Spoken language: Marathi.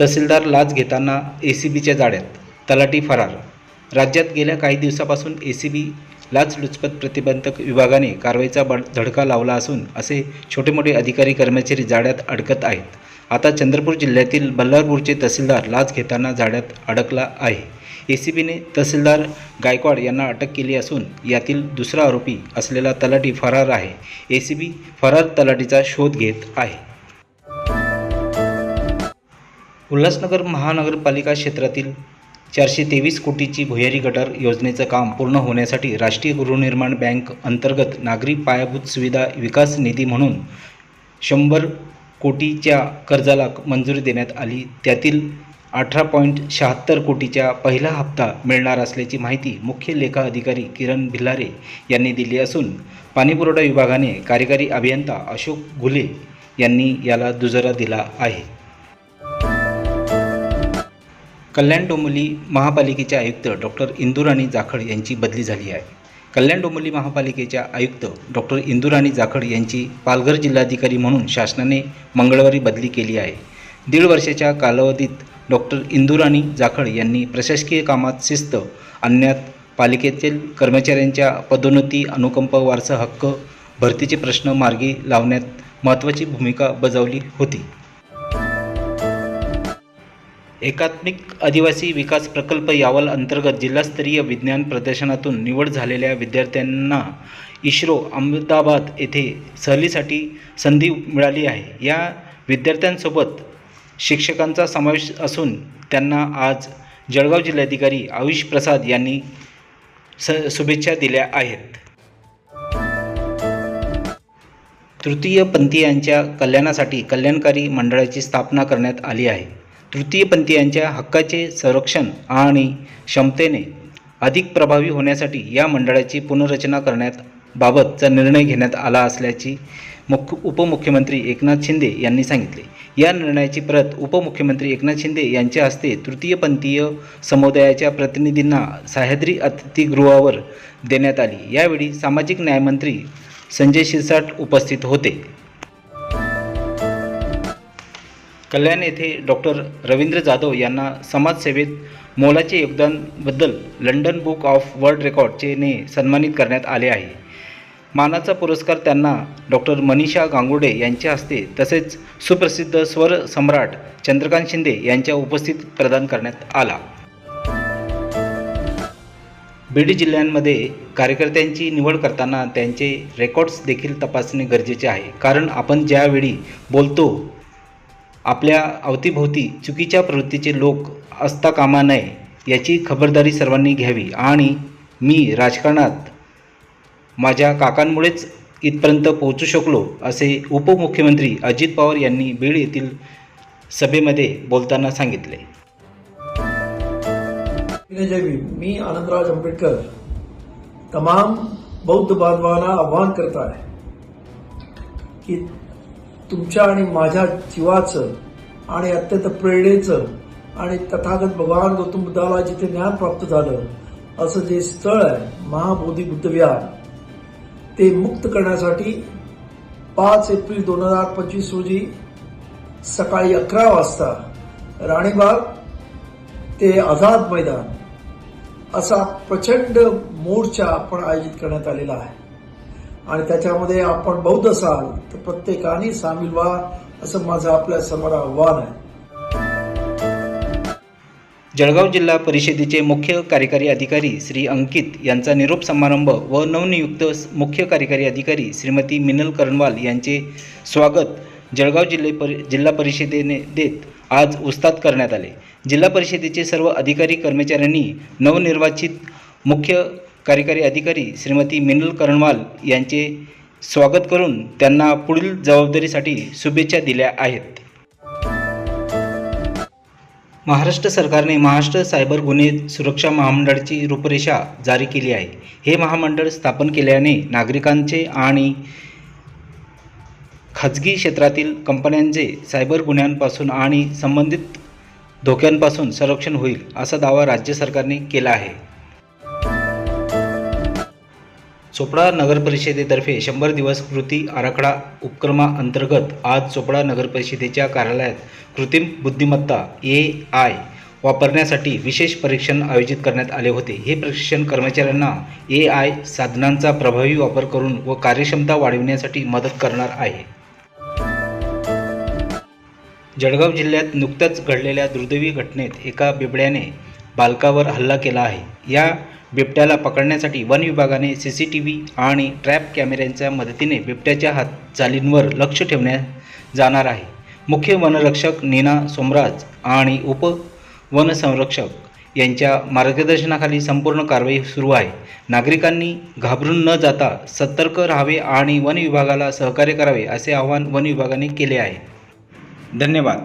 तहसीलदार लाच घेताना ए सी बीच्या जाळ्यात तलाठी फरार. राज्यात गेल्या काही दिवसापासून ए सी बी लाचलुचपत प्रतिबंधक विभागाने कारवाईचा बड धडका लावला असून असे छोटे मोठे अधिकारी कर्मचारी जाळ्यात अडकत आहेत. आता चंद्रपूर जिल्ह्यातील बल्लारपूरचे तहसीलदार लाच घेताना जाळ्यात अडकला आहे. ए सी बीने तहसीलदार गायकवाड यांना अटक केली असून यातील दुसरा आरोपी असलेला तलाठी फरार आहे. ए सी बी फरार तलाठीचा शोध घेत आहे. उल्हासनगर महानगरपालिका क्षेत्रातील चारशे तेवीस कोटीची भुयारी गटार योजनेचं काम पूर्ण होण्यासाठी राष्ट्रीय गृहनिर्माण बँक अंतर्गत नागरी पायाभूत सुविधा विकास निधी म्हणून शंभर कोटीच्या कर्जाला मंजुरी देण्यात आली. त्यातील अठरा पॉईंट शहात्तर कोटीच्या पहिला हप्ता मिळणार असल्याची माहिती मुख्य लेखा अधिकारी किरण भिलारे यांनी दिली असून पाणीपुरवठा विभागाने कार्यकारी अभियंता अशोक घुले यांनी याला दुजोरा दिला आहे. कल्याण डोंबिवली महापालिकेचे आयुक्त डॉक्टर इंदुराणी जाखड यांची बदली झाली आहे. कल्याण डोंबिवली महापालिकेच्या आयुक्त डॉक्टर इंदुराणी जाखड यांची पालघर जिल्हाधिकारी म्हणून शासनाने मंगळवारी बदली केली आहे. दीड वर्षाच्या कालावधीत डॉक्टर इंदुराणी जाखड यांनी प्रशासकीय कामात शिस्त आणण्यात पालिकेतील कर्मचाऱ्यांच्या पदोन्नती अनुकंप वारसा हक्क भरतीचे प्रश्न मार्गी लावण्यात महत्त्वाची भूमिका बजावली होती. एकात्मिक आदिवासी विकास प्रकल्प यावल अंतर्गत जिल्हास्तरीय विज्ञान प्रदर्शनातून निवड झालेल्या विद्यार्थ्यांना इस्रो अहमदाबाद येथे सहलीसाठी संधी मिळाली आहे. या विद्यार्थ्यांसोबत शिक्षकांचा समावेश असून त्यांना आज जळगाव जिल्हाधिकारी आयुष प्रसाद यांनी स शुभेच्छा दिल्या आहेत. तृतीय पंथीयांच्या कल्याणासाठी कल्याणकारी मंडळाची स्थापना करण्यात आली आहे. तृतीयपंथीयांच्या हक्काचे संरक्षण आणि क्षमतेने अधिक प्रभावी होण्यासाठी या मंडळाची पुनर्रचना करण्यात बाबतचा निर्णय घेण्यात आला असल्याची मुख्य उपमुख्यमंत्री एकनाथ शिंदे यांनी सांगितले. या निर्णयाची प्रत उपमुख्यमंत्री एकनाथ शिंदे यांच्या हस्ते तृतीयपंथीय समुदायाच्या प्रतिनिधींना सह्याद्री अतिथीगृहावर देण्यात आली. यावेळी सामाजिक न्यायमंत्री संजय शिरसाट उपस्थित होते. कल्याण येथे डॉक्टर रवींद्र जाधव यांना समाजसेवेत मोलाचे योगदानबद्दल लंडन बुक ऑफ वर्ल्ड रेकॉर्डचेने सन्मानित करण्यात आले आहे. मानाचा पुरस्कार त्यांना डॉक्टर मनीषा गांगुडे यांच्या हस्ते तसेच सुप्रसिद्ध स्वर सम्राट चंद्रकांत शिंदे यांच्या उपस्थित प्रदान करण्यात आला. बीड जिल्ह्यांमध्ये कार्यकर्त्यांची निवड करताना त्यांचे रेकॉर्ड्स देखील तपासणे गरजेचे आहे. कारण आपण ज्यावेळी बोलतो आपल्या अवतीभोवती चुकीच्या प्रवृत्तीचे लोक असता कामा नये याची खबरदारी सर्वांनी घ्यावी. आणि मी राजकारणात माझ्या काकांमुळेच इथपर्यंत पोहोचू शकलो असे उपमुख्यमंत्री अजित पवार यांनी बीड येथील सभेमध्ये बोलताना सांगितले. मी आनंदराज आंबेडकर तमाम बौद्ध बांधवांना आव्हान करत आहे की तुमच्या आणि माझ्या जीवाचं आणि अत्यंत प्रेरणेचं आणि तथागत भगवान गौतम बुद्धाला जिथे ज्ञान प्राप्त झालं असं जे स्थळ आहे महाबोधी बुद्ध विहार ते मुक्त करण्यासाठी पाच एप्रिल दोन हजार पंचवीस रोजी सकाळी अकरा वाजता राणीबाग ते आझाद मैदान असा प्रचंड मोर्चा आपण आयोजित करण्यात आलेला आहे. आणि त्याच्यामध्ये आपण बौद्ध असाल तर प्रत्येकाने सामील व्हा असं माझं आपल्यासमोर आव्हान आहे. जळगाव जिल्हा परिषदेचे मुख्य कार्यकारी अधिकारी श्री अंकित यांचा निरोप समारंभ व नवनियुक्त मुख्य कार्यकारी अधिकारी श्रीमती मिनल करणवाल यांचे स्वागत जळगाव जिल्हे परि जिल्हा परिषदेने देत आज उस्ताद करण्यात आले. जिल्हा परिषदेचे सर्व अधिकारी कर्मचाऱ्यांनी नवनिर्वाचित मुख्य कार्यकारी अधिकारी श्रीमती मिनल करणवाल यांचे स्वागत करून त्यांना पुढील जबाबदारीसाठी शुभेच्छा दिल्या आहेत. महाराष्ट्र सरकारने महाराष्ट्र सायबर गुन्हे सुरक्षा महामंडळाची रूपरेषा जारी केली आहे. हे महामंडळ स्थापन केल्याने नागरिकांचे आणि खाजगी क्षेत्रातील कंपन्यांचे सायबर गुन्ह्यांपासून आणि संबंधित धोक्यांपासून संरक्षण होईल असा दावा राज्य सरकारने केला आहे. चोपडा नगर परिषदेतर्फे शंभर दिवस कृती आराखडा उपक्रमाअंतर्गत आज चोपडा नगर परिषदेच्या कार्यालयात कृत्रिम बुद्धिमत्ता ए आय वापरण्यासाठी विशेष परीक्षण आयोजित करण्यात आले होते. हे प्रशिक्षण कर्मचाऱ्यांना ए आय साधनांचा प्रभावी वापर करून व कार्यक्षमता वाढविण्यासाठी मदत करणार आहे. जळगाव जिल्ह्यात नुकत्याच घडलेल्या दुर्दैवी घटनेत एका बिबड्याने बालकावर हल्ला केला आहे. या बिबट्याला पकडण्यासाठी वन विभागाने सी सी टी व्ही आणि ट्रॅप कॅमेऱ्यांच्या मदतीने बिबट्याच्या हातचालींवर लक्ष ठेवण्यात जाणार आहे. मुख्य वनरक्षक नीना सोमराज आणि उप वनसंरक्षक यांच्या मार्गदर्शनाखाली संपूर्ण कारवाई सुरू आहे. नागरिकांनी घाबरून न जाता सतर्क राहावे आणि वन विभागाला सहकार्य करावे असे आवाहन वन विभागाने केले आहे. धन्यवाद.